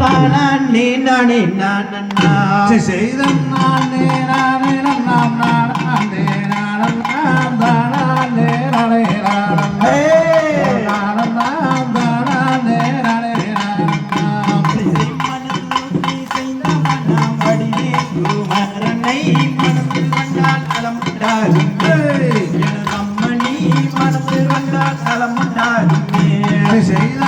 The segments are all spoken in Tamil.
பாலாண்ணே நானே நானண்ணா. செய்தே நானே நாம் நானே நானம் நாம் தானே நானே நானம் நானம் நாம் தானே நானே மரணை மனத்தில் வந்தால் செய்த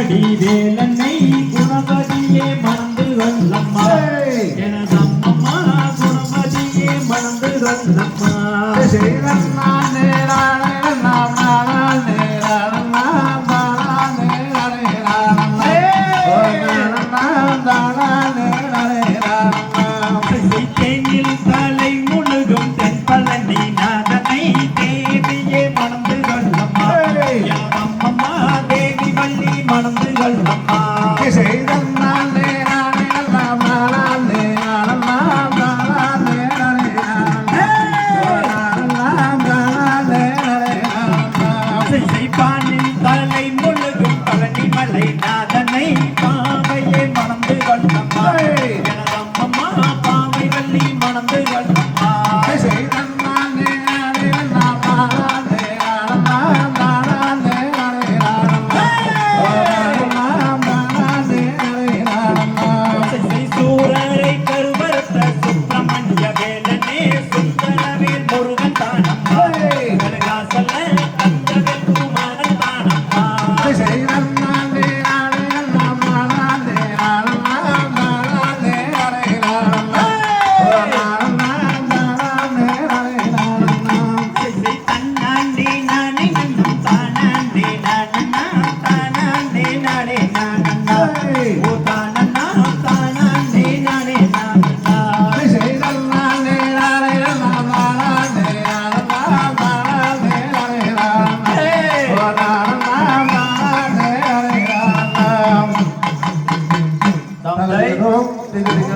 குணவடி வேலன்னை குணவதியே மறந்து வல்லம்மா. எனதம்மம்மா குணவதியே மறந்து வல்லம்மா. சரி நான் நான் நான் நான் பானில் தலை முழுகும் பழனி மலை நாதனை பாவையை மணந்து கொள்ளம்மா எனதம்மம்மா பாவை வள்ளி மணந்து கொள்ளம்மா சூரரை சுப்பிரமணிய வேலனே சுந்தர Obrigado.